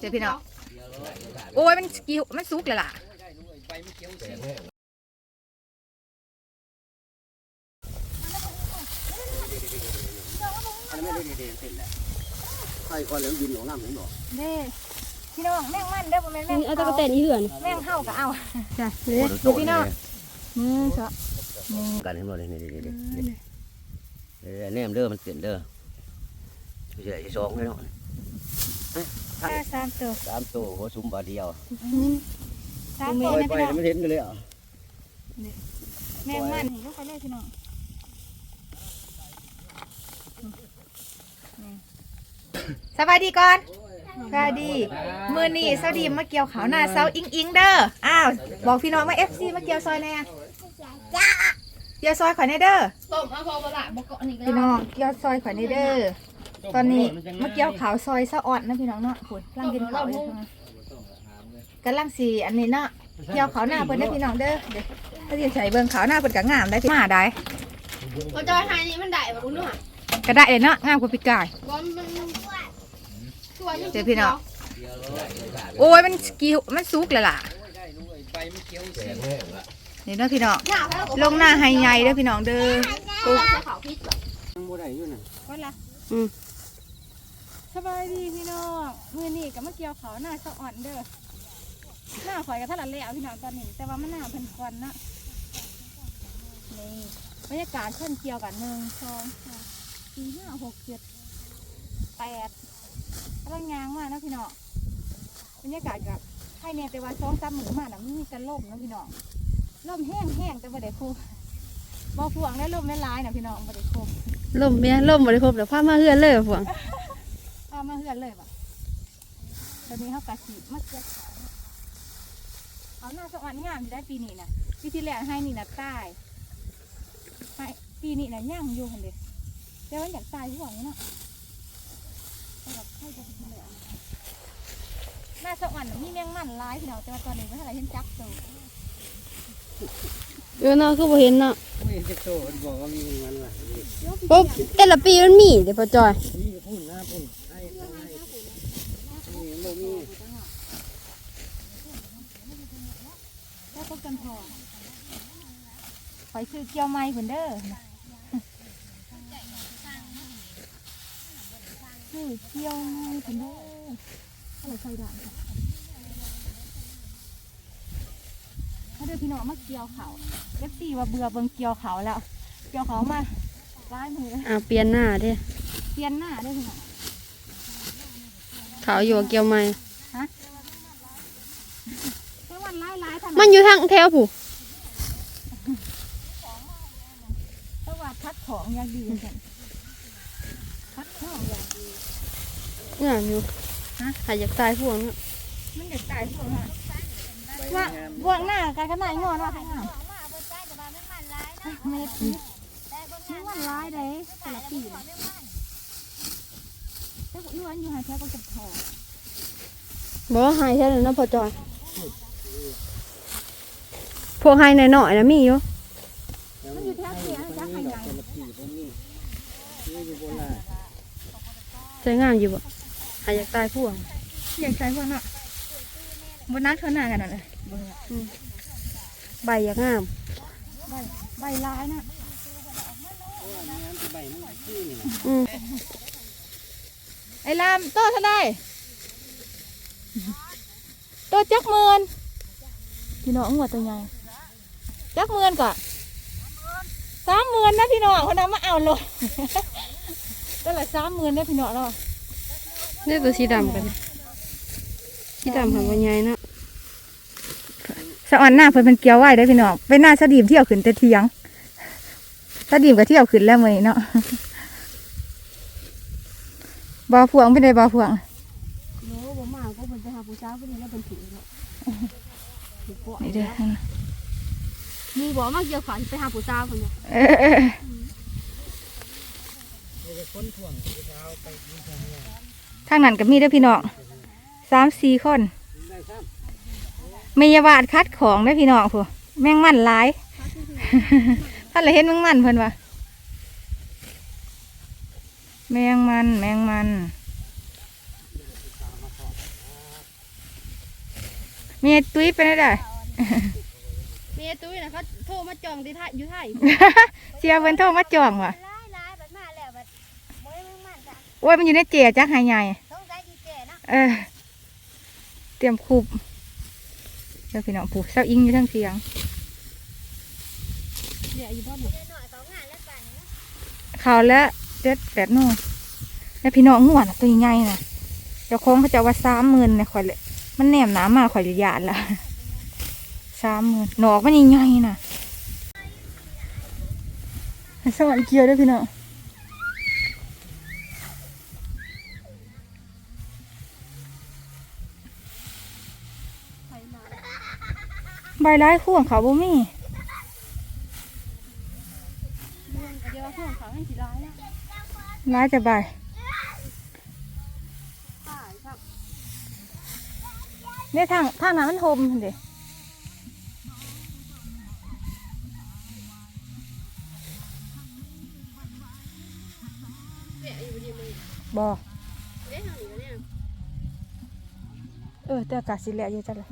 เดี๋ยวพี่น้องโอ้ยมันกี่มันสุกเลยล่ะอันนี้ไม่ได้เด่นเสร็จแล้วไอ้คนเหลืองยินหลงน้ำเห็นบอกเด้พี่น้องแม่งมันเด้อบ่แม่นแม่งนี่เอาตะกะแตนอีเหือนแม่งเฮาก็เอาจ้ะโอ้เด้โหพี่น้องมือเถอะมือกันเห็นบ่เลยนี่นี่นี่นี่เออแนมเด้อมันเสียนเด้อไม่ใช่สองเลยเนาะ แค่สามตัวสามตัวหัวซุ้มบาเดียวสามปตัวล่อยนะไปพี่น้องไม่เห็นกันเลยอะแม่งมันนี่ลูกไปเลยพี่น้องสบายดีก่อนสบายดี มือนี่เซาดีมาเกี่ยวขาวหน้าเซาอิงอิงเด้อ อ้าว บอกพี่น้องมาเอฟซีมาเกี่ยวซอยแน่จ้าเกี่ยวซอยข่อยแน่เด้อต้มเอาพอบ่ละบ่เกาะนี่ก็พี่น้องเกี่ยวซอยข่อยแน่เด้อ ตอนนี้มาเกี่ยวขาวซอยสะออดนะพี่น้องเนาะคุณร่างกินขาวอยู่ข้างในกำลังสีอันนี้เนาะเกี่ยวขาวหน้าเพิ่นได้อพี่น้องเด้อเดี๋ยวถ้าจะใส่เบิ่งขาวหน้าเพิ่นก็งามได้พี่มาได้เขาจอยไทยนี่มันได้บ่รู้เนาะก็ได้เลยเนาะงามกว่าปีกายบ่มันสวยเดี๋ยวพี่น้องโอ้ยมันกี่มันสุกเลยล่ะนี่เนาะพี่น้องหน้าแล้วลงหน้าไฮใหญ่เด้อพี่น้องเด้อตัวขาวพิษยังบ่ได้อยู่น่ะวันละอืม สบายดีพี่น้องมือนี่กับมาเกี่ยวเขาหน้าสะอ่อนเด้อหน้าข่อยกับท่านละแล้วพี่น้องตอนนี้ แต่ว่ามันหน้าเพิ่นควันนะนี่บรรยากาศเพิ่นเกี่ยวกันหนึ่งสองสามสี่ห้าหกเจ็ดแปดกำลังยางมากนะพี่น้องบรรยากาศกับให้เนี่ยแต่ว่าสองสามหมื่นมากนะมันมีกันล่มนะพี่น้องล่มแห้งแห้งแต่บ่ได้คูบ่พวงได้ล่มไม่ร้ายนะพี่น้องบ่ได้คูล่มเมียล่มบ่ได้ครบเดี๋ยวพามาเหือนเลยพวง เอามาเฮือนเลยป่ะตอนนี้เขากะสีมาเก็บขายเอาหน้าสวรรค์งามอยู่ได้ปีนี้นะปีที่แล้วให้นี่นะตายให้ปีนี้นะย่างอยู่คนเดียวแต่ว่าอยากตายที่หวังเนาะแต่แบบให้จะเป็นเลยหน้าสวรรค์น่ะมีแมงมันร้ายพี่น้องแต่ว่าตอนนี้ไม่เท่าไหร่ฉันจับตัวเออเนาะคือบ่เห็นเนาะไม่เห็นโตมันบอกว่ามีมันล่ะนี่ปุ๊บแต่ละปีมันมีเดี๋ยวพอจอยนี่พุ่นนะพุ่นให้ให้นี่บ่มี แล้ว กันพอคอยซื้อเกี๊ยวไม้คนเด้อซื้อเกี๊ยวไม้คนเด้ออะไรใส่ด่างค่ะถ้าเด้อพี่น้องมาเกี่ยวเขาเอฟซีว่าเบื่อเบิ่งเกี่ยวเขาแล้ว เกี่ยวเขามาร้ายมืออ่าเปลี่ยนหน้าเด้เปลี่ยนหน้าด้อพี่น้องขาวอยู่กับเกี่ยวไม้แต่ วันร้ายร้ายๆเท่ามันั้นนอยู่ทางแถวผู้แต่ว่าคัดของอย่างดีกันคัดของอย่างดีงามอยู่ฮะหาอยากตายพวงเนาะมันจะตายพวกน่ะว่าพวกหน้าการกันไหนงอนว่าใครงามไม่ได้คิดไม่วันร้ายเลยแต่ละปีเลยแต่ล้วนอยู่หาแท้ก็จะพอบ่หายแท้เลยเนาะพอจอย พวกหายหน่อยๆนะมีอยู่มันอยู่แท้เสียจ้าใครไงแต่ละปีบ่มีนี่อยู่บนน่ะใช้งามอยู่บ่หาอยากตายพวงอยากใส่พวกน่ะบนนั้นเท่าหน้ากันน่ะเลยใบอยากงาม ใบใบร้ายน่ะใบมันขี้นี่อืมไอ้ลามโตเท่าไดโตจักเมือน พี่น้องหัวตัวใหญ่จักเมือนก่อนสามเมือนนะพี่น้องเขานำมาเอาเลยก็ละสามเมือนได้อพี่น้องเนาะนี่ตัวสีดำกันสีดำค่ะวันใหญ่เนาะสะออนหน้าเพิ่นเป็นเกียวไว้ได้อพี่น้องเป็นหน้าสะดีมเที่ยวขึ้นแต่เทียงสะดีมก็เที่ยวขึ้นแล้วมื้อนี้เนาะบ่อพวงเป็นได้บ่อพวงโน้บ่มาก็เป็นไปหาผู้สาวพอดีแล้วเป็นผี นี่เด้อนั่นน่ะมูบอมาเกี่ยวขวัญไปหาผู้สาวคนเนี้เออทางนั้นก็มีเด้พี่น้องสามสี่คนมียาบาดคัดของได้พี่น้องผัวแมงมันหลาย ท่านเลยเห็นแมงมันเพิ่นวะแมงมัน แมงมัน มีไตุ้ยไปได้ด้อ เมียตุ้ยนะเขาโทรมาจองที่ท่าอยู่ไทยเสียเพิ่นโทรมาจองว่ะร้ายร้ายบัดมาแล้วบัดโมยมึงมันจ้ะโอ้ยมันอยู่ในเจียจักหายใหญ่สงสัยอีแก่เนาะเออ เตรียมคูบเดี๋ยวพี่น้องผูกเศร้าอิงอยู่ทั้งเสียงเดี๋ยวอยู่บ้านเดี๋ยวหน่อยเขางานแล้วกันเนาะเขาวแล้วเจ็ดแปดโน่แล้วพี่น้องง่วนตัวใหญ่ๆน่ะเจ้าของเขาจะเอาว่าสามหมื่นเนี่ยข่อยเลยมันแนมหนามาข่อยเลยยานละ สามหมื่นหนอกมันใหญ่ๆน่ะให้สวัสดีเกียวด้วยพี่น้องใบร้ายคู่ของเขาบ่มีเดี๋ยวพวกเขาให้สิร้ายแล้วร้ายจะใบตายครับเนี่ยทางทางนั้นมันโฮมเด้ บอเอ๊ะทางนี้วะเนี่ยเออแต่อากาศสิแหละอยู่จังเลย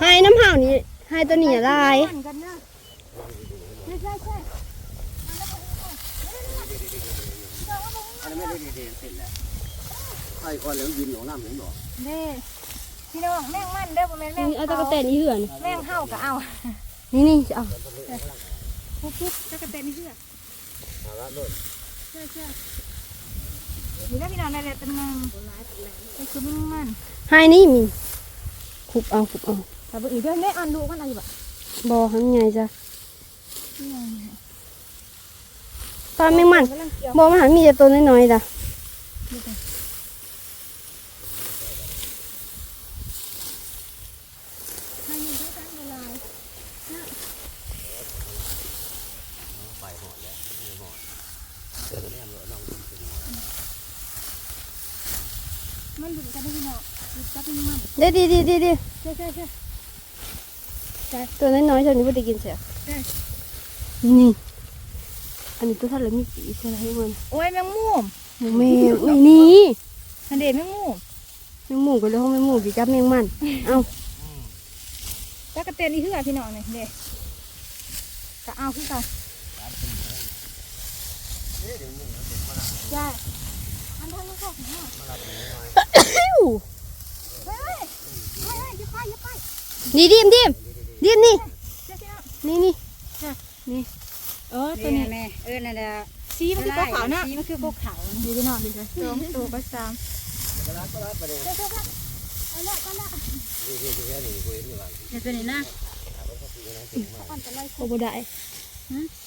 ให้น้ำห่าวนี่ให้ตัวนี้ลาย อันนั้นไม่ได้เด็ดเสร็จแล้วไอ้คนเหลืองยินของน้ำเหลืองดอกเด้พี่น้องแม่งมันเด้อบ่แม่นแม่งนี่เอาตะกะแตนอีเหือนแม่งเฮาก็เอา นี่นี่เอาปุ๊บปุ๊บตะกะเตนนี่เชื่อมาละโลดเชื่อเชื่อนี่แล้วพี่น้องได้เลยเป็นนางนี่คือแม่งมันให้นี่มีขุบเอาขุบเอาแต่บ่อีเด้อแม่อ่านดูกันอะไรบ่บอหันไงจ้ะ ตอนแมงมันกำลังเกี่ยวบอมันหันมีแต่ตัวน้อยๆจ้ะให้มีได้ตั้งเวลาไปหอดแล้วไม่หอดเดี๋ยวแม่เหลือน้องมันหลุดกันได้พี่น้องหลุดจับแม่งมันเดี๋ยวดีดีดีดีเชื่อเชื่อเชื่อตัวน้อยๆเท่านี้ไม่ได้กินเสียได้นี่ อันนี้ตัวเท่าไหร่มีปีใช่ไหมให้มันโอ้ยแมงมุมแมวไม่นี่อันเด็แมงมุมแมงหมูก็เลยห้องแมงหมูสิจับแมงมัน เอ้าตะกะเตนนี่คือพี่น้องนี่เด้ก็เอาคือกันใช่อันนั้นมันเข้าของเราเฮ้ยเฮ้ยเฮ้ยอย่าไปอย่าไปนี่ดิมดิมดิมนี่เจ้าเจ้านี่นี่ เออตัวนี้แม่เออนั่นแหละสีมันคือขาวขาวๆนะสีมันคือพวกเขาดีพี่น้องดีเลยสองตัวก็สามก็รักก็รักไปเลยเจ้าเจ้าเจ้าเอาละเอาละนี่นี่นี่นี่คุยนี่ว่าเดี๋ยวตัวนี้นะอ่อนจะไล่เอาบ่ได้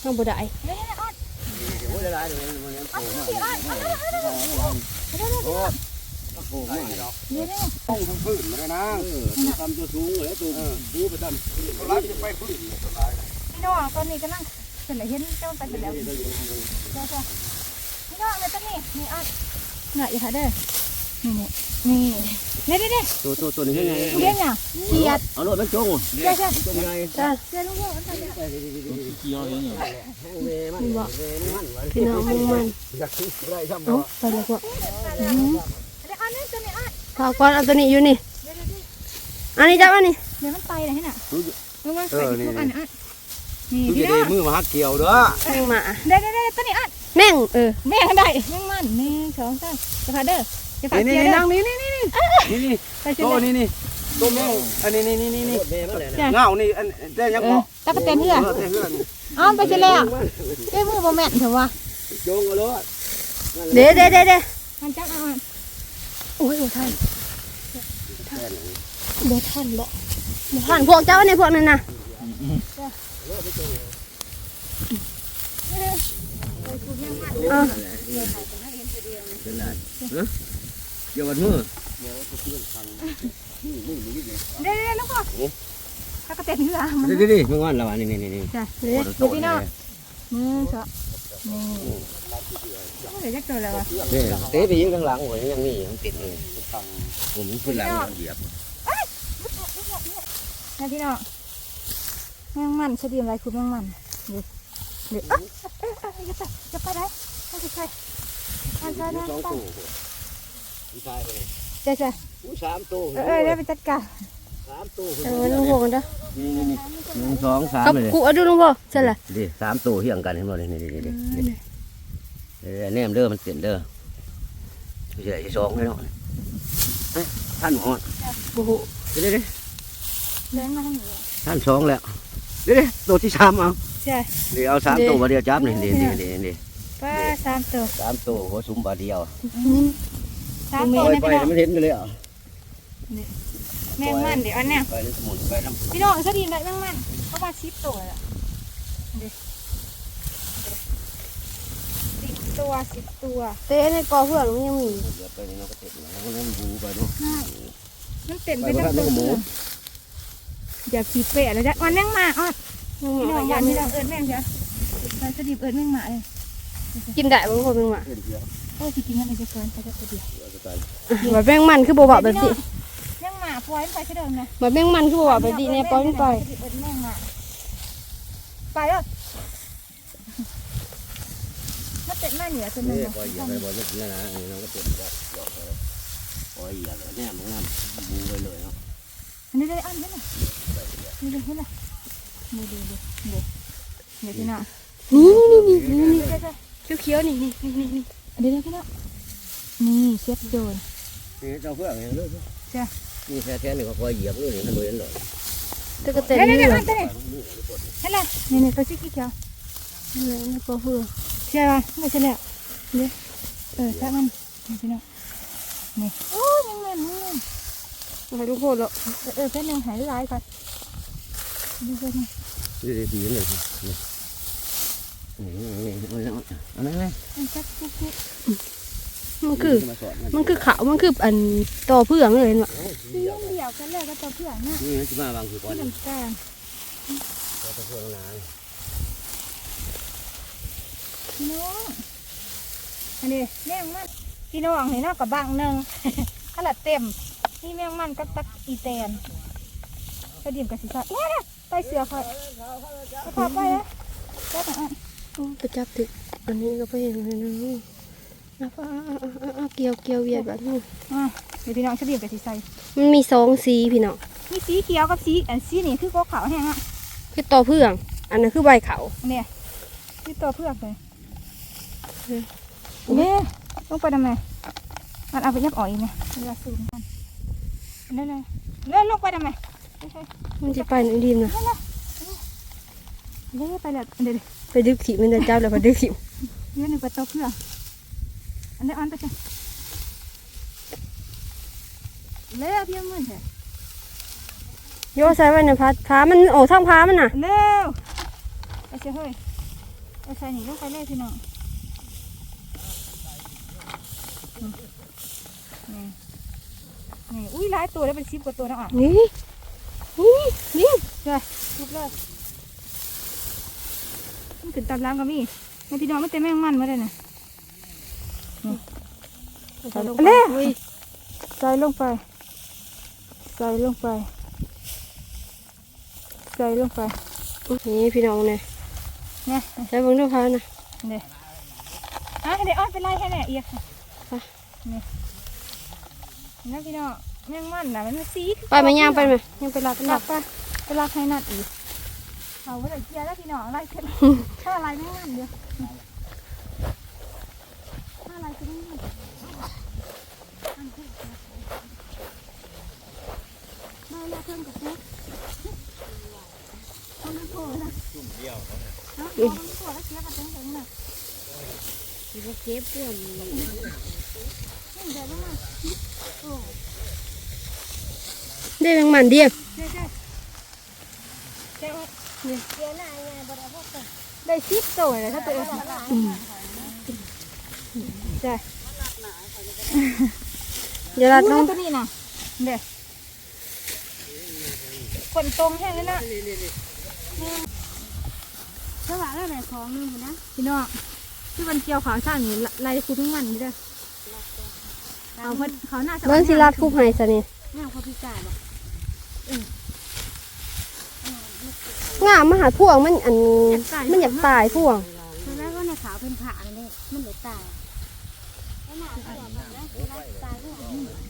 เอาบ่ได้เดี๋ยวๆอ่อนเดี๋ยวจะได้เดี๋ยวมันยังโผล่มาอ่อนอ่อนเดี๋ยวๆโอ้โหไม่หรอกเดี๋ยวๆต้องทั้งพื้นมาเลยนะทำตัวสูงเลยตัวบูไปทำรักจะไปพื้นพี่น้องตอนนี้กำลัง เป็นอะไรเห็นเจ้าไปเป็นแล้วเจ้าเจ้าพี่น้องเลยตัวนี้นี่อะน่ะอย่าหาเด้อนี่นี่นี่เด้เด้เด้ตัวตัวตัวนี้ยังไงเลี้ยงเนี่ยเขียดเอารถมันจงเจ้าเจ้าจงไงจ้าเจ้าลูกเลี้ยงมันไปเนี่ยกี่ย้อนยังไงเวมันเวมันพี่น้องแมงมันอยากได้ช่ำเอ้าไปเลยพวกเดี๋ยวอันนี้ตัวนี้อะพาก่อนเอาตัวนี้อยู่นี่เดี๋ยวเดี๋ยวอันนี้จับอันนี้เดี๋ยวมันไปเลยน่ะมันมันไปทุกอันอะ นี่ดูพี่จะน้ได้องมือมาหักเกี่ยวเด้อแมงหมาเด้เด้เด้ตัวนี้อะแม่งเออแม่งได้แม่งมันหนึ่งสองสามจะพาเด้อจะพานี่เกีนี่ยร์เด้นั่องนี่นี่นี่นี่นี่ไปเชียโตร์นี่นี่โตแมวอันนี้นี่นี่นี่นี่เงานี่อันแต่ยังเอพออตะกะเตนเพื่อแต่เพื่อนอ้าวไปเชียร์แล้วเจ้มือโมแม่นเถอะวะโจงก็เลยเด้เด้เด้เด้มันจังเอาอะโอ้ยบ่ทันบ่ทันบ่บ่ทันพวกเจ้าในพวกนั้นน่ะ เอาเกี่ยวกับมือเด้เด้เด้ลูกพ่อตะกะเตนเพื่อมันดิดิดิมึงว่าละวะนี่นี่นี่นี่จ้ะเด้เดี๋ยวพี่น้องมือสองนี่เดี๋ยวจะเกิดอะไรวะนี่เตะไปยิงข้างหลังหัวยังนี่ยังติดเลยผมขึ้นหลังมันเหยียบนะพี่น้อง มงมันเฉดีมอะไรคือแมงมันเดี๋ยวเดี๋ยวเอ้ยเอ้ยเอ้ยอย่าไปอย่าไปไหนไม่ใช่ใครอันใช่นะสองไปตู้ผู้ชายไปเลยเจ๊เจ๊ผู้สามตู้เออเออได้ไปจัดการสามตู้เออลุงพ่อกันเด้อนี่นี่หนึ่งสองสามเลยกูเอาดูลุงพ่อใช่ละดิสามตู้เฮียงกันเห็นบ่เลยนี่นี่นี่นี่เออแนมเด้อมันเสียนเด้อไม่ใช่สองเลยเนาะท่านหมอโอ้โหเดี๋ยวเดี๋ยวท่านสองแล้ว เดี๋ยวเดี๋ยวตัวที่สามเอาใช่เดี๋ยวเอาสามตัวมาเดียวจับนี่นี่นี่นี่นี่ป้าสามตัวสามตัวหัวซุ้มบาเดียวสามปตัวล่อยนะไปพี่น้องไม่เห็นเลยอะแมงมันเดี๋ยวอันเนี้ยไปในสมุนไปน้ำพี่น้องเฉดียมได้แมงมันเพราะว่าชิปตัวละเดี๋ยวสิบตัวสิบตัวเต้ในกอเพื่อนมันยังมีเดี๋ยวไปนี่เราก็เต็มแล้วก็นั่งบูไปเนาะมันเต็มไปไปบ่ทั้ทังนตัวมันก็หมู อย่าขีดเปะเลยจ้ะวันแมงมาอะยังพี่มีน้องวันนี้เราเอิญแมงเชียวเราจะดีบเอิญแมงหมาเลยกินได้บางคนมึงว่ะเพื่อนเดียวโอ้ยสิกินอะไรจะเกินไปจะเดียวเดี๋ยวจะตายแบบแมงมันคือบ่บ่แบบนี้แมงหมาปล่อยมันไปแค่เดิมนะแบบแมงมันคือบ่บ่แบบนี้เนี่ยปล่อยมันไปเอิญแมงหมาไปแล้วมันเต็มหน้าเหนือจนมันนี่ปล่อยเหยียบไปบ่อยจะนั่นนะนี่เราก็เต็มแล้วหยอกไปเลยปล่อยเหยียบแล้วเนี่ยมันงามบูไปเลยเนาะอั นนี้เลยอันนี้เลยนี่เลยนี่เลยนี่ดูดูเดี๋ยวเดี๋ยวพี่น้องนี่นี่นี่นี่นี่เดี๋ยวเขียวๆนี่นี่นี่นี่นี่เดี๋ยวพี่น้องนี่เชฟโดนนี่เจ้าเพื่อนเห็นเลยจ้ะนี่แค่แค่นี่ก็ปล่อยเหยียบนี่นี่มันเลยเลยตะกะเต็นเดี๋ยวนี่เดี๋ยวเหรอเดี๋ยวเห็นไหมนี่นี่ตัวสีเขียวนี่ในกอเพื่อนใช่ป่ะไม่ใช่แล้วเดี๋ยวเออแค่มันนี่พี่น้องนี่โอ้ยยังไงมึง ให้ลุงพ่อแล้วเออแค่นึงหายร้ายก่อนดูกันนี่นี่ดีเลยนี่นี่นี่นี่อันนั้นไงมันจับปุ๊บปุ๊บมันคือ มันคือขาว มันคืออันต่อเพื่องเลยเนป่ะเลี้ยงเดี่ยวกันเลยก็ตัวเพื่อนน่ะนี่จะมาบางคือก่อนน้ำตาลเราจะเพื่อนนานน้องอันนี้แมงมันพี่น้องนี่เนาะกับบังหนึ่งขนาดเต็ม นี่แมงมันก็ตักอีแตนกระดิ่มกับสีฟ้าเนี่ยนะไปเสือค่ะไปพาไปนะแค่ไหนโอ้ไปจับติดอันนี้ก็ไปเห็นเลยนะอะอะอะอะอะเกี่ยวเกี่ยวเวียดแบบนี้อะเดี๋ยวพี่น้องกระดิ่มกับสีใสมันมีสองสีพี่น้องมีสีเขียวกับสีอันสีนี่คือก็ขาวแห้งอะคือต่อเพื่อง อันนั้นคือใบเขาเนี่ยที่ตัวเพื่อกเลยอืมเนี่ยลงไปทำไมมันเอาไปยับอ่อยไหมเวลาสูบมัน นั่นเลยเลื่อนลงไปทำไมไม่ใช่มันจะไปในดินนะเลื่อนไปเลยเดี๋ยวไปดึกถิ่มันจะจับแล้วไปดึกถิ่เลื่อนหนึ่งไปตัวเพื่อกอันนี้อันไปใช่เลื่อนเพียงมือใช่โยใส่ไว้ในพัดพามันโอ้ทางพามันน่ะเร็วไปเชื่อเฮ้ยไปใส่หนีลงไปเลยพี่น้องอืม นี่นี่อุ้ยหลายตัวแล้วเป็นสิบกว่าตัวนะอะนี่นี่นี่ทุบเลยมันขึ้นตามร้านก็มีแม่พี่น้องไม่เต็มแมงมันมาเลยนะใส่ลงเล่ไปอุ้ยใส่ลงไปใส่ลงไปใส่ลงไปนี่พี่น้องเนี่ยเนี่ยใส่เบิ่งดูพานะเนี่ยอะเดี๋ยวอ้อนไปไล่ให้แน่เอียกค่ะนี่ นะพี่น้องแมงมันนะมันเป็นสีไปไหมย่างไปไหมย่างไปรัดไปรัรัดกไปไปรักให้นัดอีกเอาไว้เลยเกียร์แล้วพี่น้องไล่เสร็จถ้าไล่แมงมันเดียวถ้าไล่จะไม่มีได้แล้วเพิ่มกับเพิ่มทำให้โผล่นะจุ่มเดียวนะทำให้โผล่แล้วเสียกับเต็งเต็งนะสิบ่เก็บพวกนี่เดี๋ยวมาโอ้ ได้แมงมันเดียวเจ๊เจ๊เจ๊เดี๋ยวหน้าไงบ่ได้พวกกันได้ชิปโตเลยถ้าตัวเองใช่อย่ารัดน้องตัวนี้นะเดี๋ยวคนตรงแห้งเลยนะสว่างแล้วแม่ของนึงนะพี่น้องที่มันเกี่ยวขาวช่างนี่ไล่คุดทั้งมันนี่เด้อ เขาเพิ่นเขาหน้าจะเบิ้งสิรัดคู่ไห้ซะนี่งามเขาพิการบ่งามมาหาพวงมันอันมันอยากตายพวงตอนแรกก็ในขาวเป็นผ่าเลยมันเลยตายแล้วหนาเสือมันนะตายพวกนี้